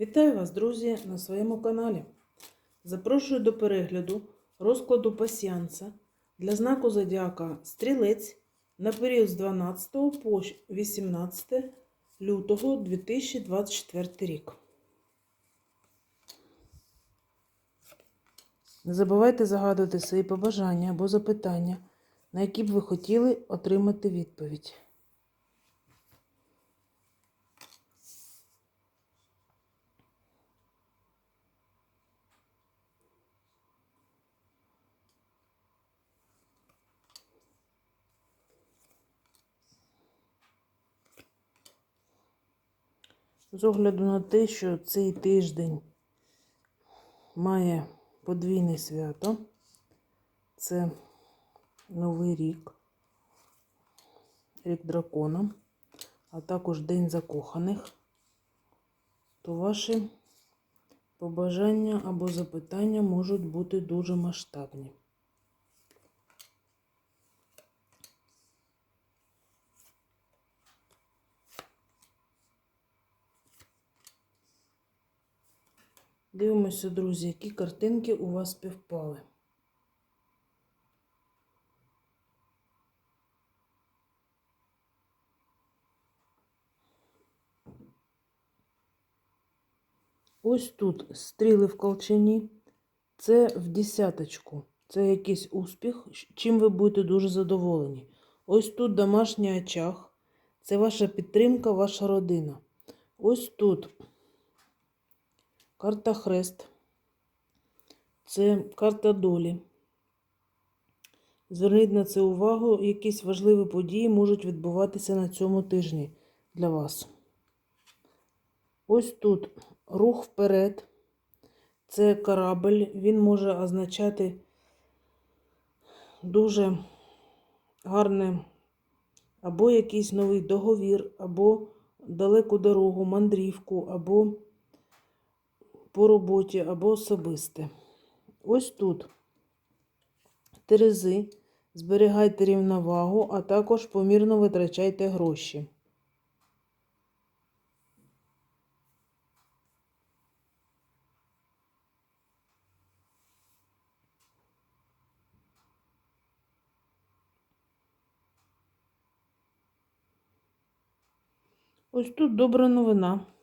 Вітаю вас, друзі, на своєму каналі. Запрошую до перегляду розкладу пасіанса для знаку зодіака Стрілець на період з 12 по 18 лютого 2024 рік. Не забувайте загадувати свої побажання або запитання, на які б ви хотіли отримати відповідь. З огляду на те, що цей тиждень має подвійне свято, це Новий рік, рік дракона, а також День закоханих, то ваші побажання або запитання можуть бути дуже масштабні. Дивимося, друзі, які картинки у вас співпали. Ось тут стріли в колчані. Це в десяточку. Це якийсь успіх, чим ви будете дуже задоволені. Ось тут домашній очаг. Це ваша підтримка, ваша родина. Ось тут карта хрест. Це карта долі. Зверніть на це увагу, якісь важливі події можуть відбуватися на цьому тижні для вас. Ось тут рух вперед. Це корабль, він може означати дуже гарне або якийсь новий договір, або далеку дорогу, мандрівку, або по роботі, або особисте. Ось тут терези, зберігайте рівновагу, а також помірно витрачайте гроші. Ось тут добра новина.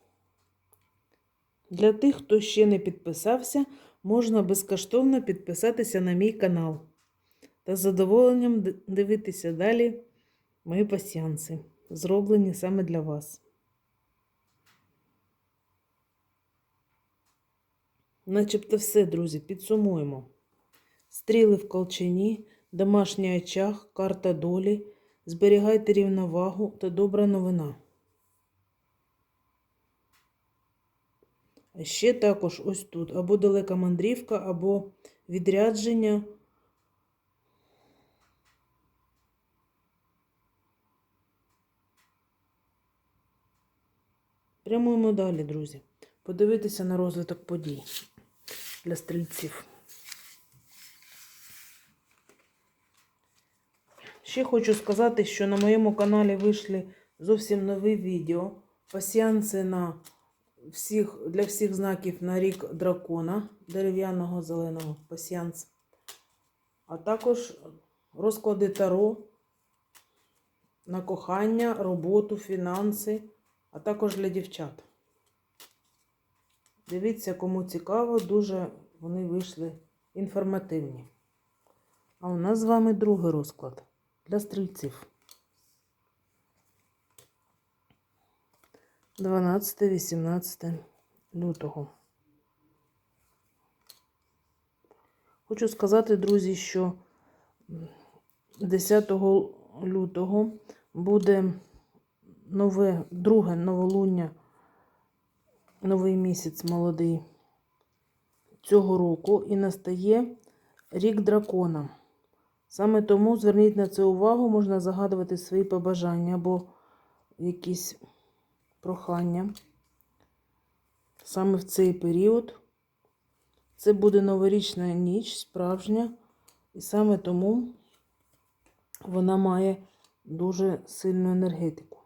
Для тих, хто ще не підписався, можна безкоштовно підписатися на мій канал та з задоволенням дивитися далі мої пасіанси, зроблені саме для вас. Начебто все, друзі, підсумуємо. Стріли в колчані, домашній очаг, карта долі, зберігайте рівновагу та добра новина. А ще також ось тут або далека мандрівка, або відрядження. Прямуємо далі, друзі. Подивитися на розвиток подій для стрільців. Ще хочу сказати, що на моєму каналі вийшли зовсім нові відео. Пасіанси на всіх, для всіх знаків на рік дракона дерев'яного зеленого пасіанс. А також розклади таро на кохання, роботу, фінанси, а також для дівчат. Дивіться, кому цікаво, дуже вони вийшли інформативні. А у нас з вами другий розклад для стрільців. 12-18 лютого. Хочу сказати, друзі, що 10 лютого буде нове, друге новолуння, новий місяць молодий цього року і настає рік дракона. Саме тому зверніть на це увагу, можна загадувати свої побажання або якісь прохання саме в цей період. Це буде новорічна ніч, справжня, і саме тому вона має дуже сильну енергетику.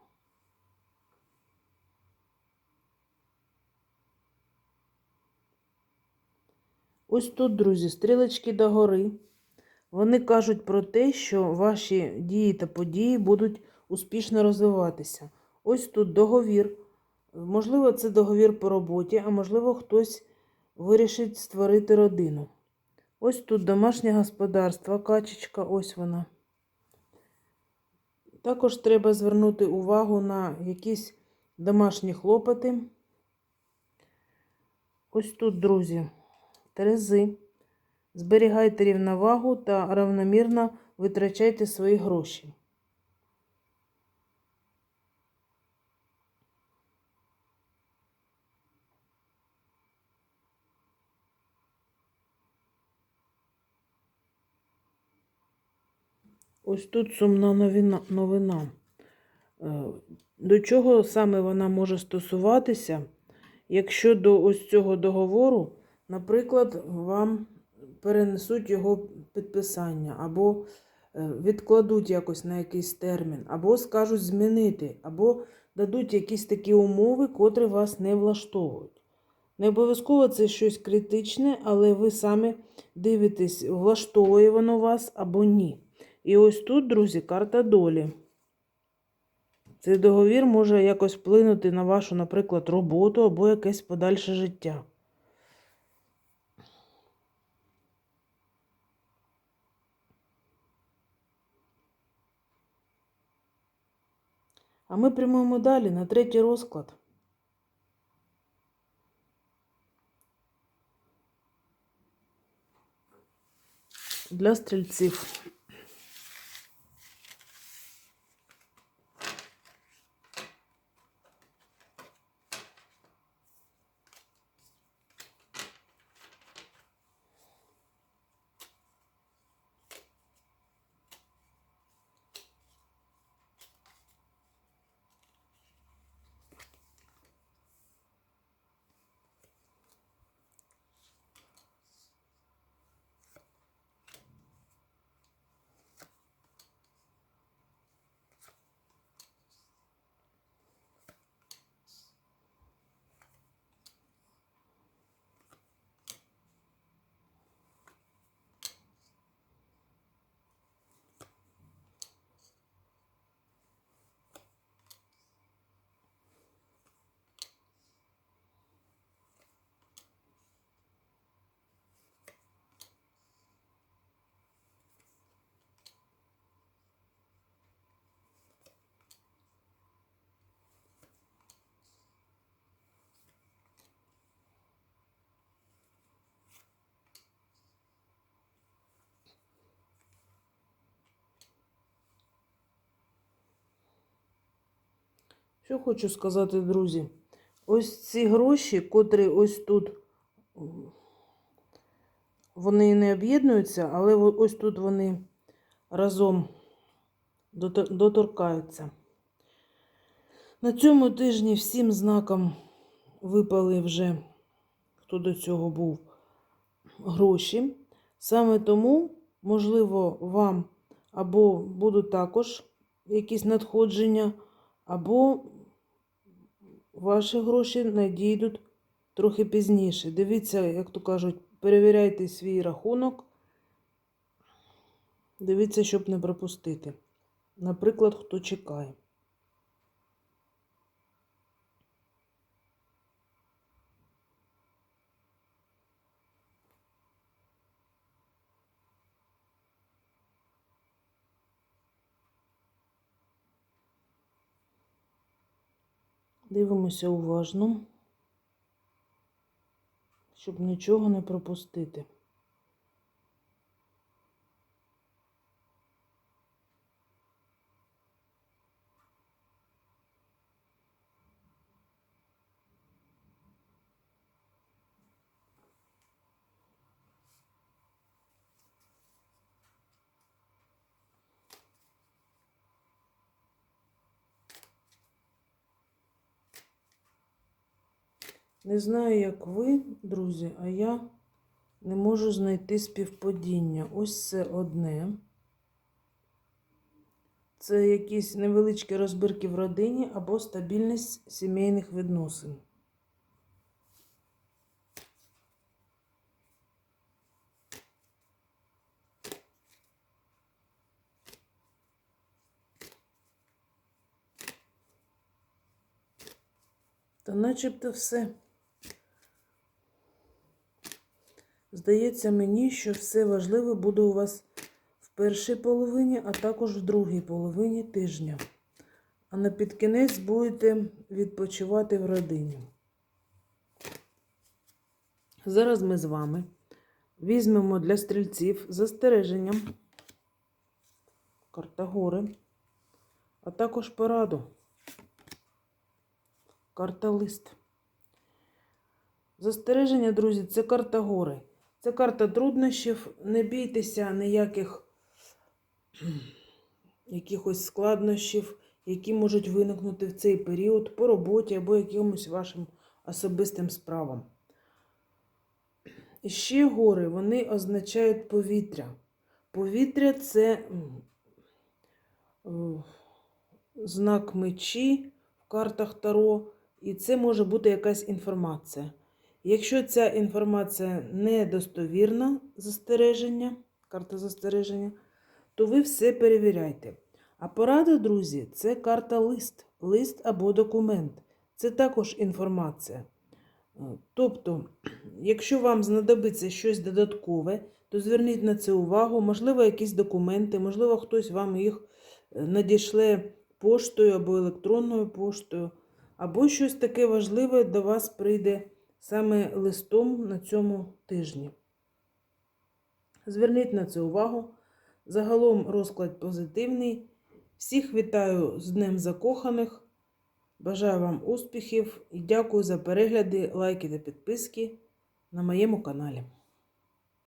Ось тут, друзі, стрілочки догори. Вони кажуть про те, що ваші дії та події будуть успішно розвиватися. Ось тут договір. Можливо, це договір по роботі, а можливо, хтось вирішить створити родину. Ось тут домашнє господарство, качечка, ось вона. Також треба звернути увагу на якісь домашні хлопоти. Ось тут, друзі, терези. Зберігайте рівновагу та равномірно витрачайте свої гроші. Ось тут сумна новина. новина. Е, До чого саме вона може стосуватися, якщо до ось цього договору, наприклад, вам перенесуть його підписання, або е, відкладуть якось на якийсь термін, або скажуть змінити, або дадуть якісь такі умови, котрі вас не влаштовують. Не обов'язково це щось критичне, але ви самі дивитесь, влаштовує воно вас або ні. І ось тут, друзі, карта долі. Цей договір може якось вплинути на вашу, наприклад, роботу або якесь подальше життя. А ми прямуємо далі на третій розклад. Для стрільців. Що хочу сказати, друзі? Ось ці гроші, котрі ось тут, вони не об'єднуються, але ось тут вони разом доторкаються. На цьому тижні всім знаком випали вже, хто до цього був, гроші. Саме тому, можливо, вам або будуть також якісь надходження, або ваші гроші надійдуть трохи пізніше. Дивіться, як то кажуть, перевіряйте свій рахунок. Дивіться, щоб не пропустити. Наприклад, хто чекає. Дивимося уважно, щоб нічого не пропустити. Не знаю, як ви, друзі, а я не можу знайти співпадіння. Ось це одне. Це якісь невеличкі розбірки в родині або стабільність сімейних відносин. Та начебто все. Здається мені, що все важливе буде у вас в першій половині, а також в другій половині тижня. А на підкінець будете відпочивати в родині. Зараз ми з вами візьмемо для стрільців застереженням карта гори, а також пораду. Карта лист. Застереження, друзі, це карта гори. Це карта труднощів. Не бійтеся ніяких якихось складнощів, які можуть виникнути в цей період по роботі або якимось вашим особистим справам. І ще гори, вони означають повітря. Повітря це е, знак мечі в картах Таро, і це може бути якась інформація. Якщо ця інформація недостовірна, застереження, карта застереження, то ви все перевіряйте. А порада, друзі, це карта лист, лист або документ. Це також інформація. Е, Тобто, якщо вам знадобиться щось додаткове, то зверніть на це увагу, можливо, якісь документи, можливо, хтось вам їх е, надішле поштою або електронною поштою, або щось таке важливе до вас прийде саме листом на цьому тижні. Зверніть на це увагу. Загалом розклад позитивний. Всіх вітаю з Днем Закоханих. Бажаю вам успіхів і дякую за перегляди, лайки та підписки на моєму каналі.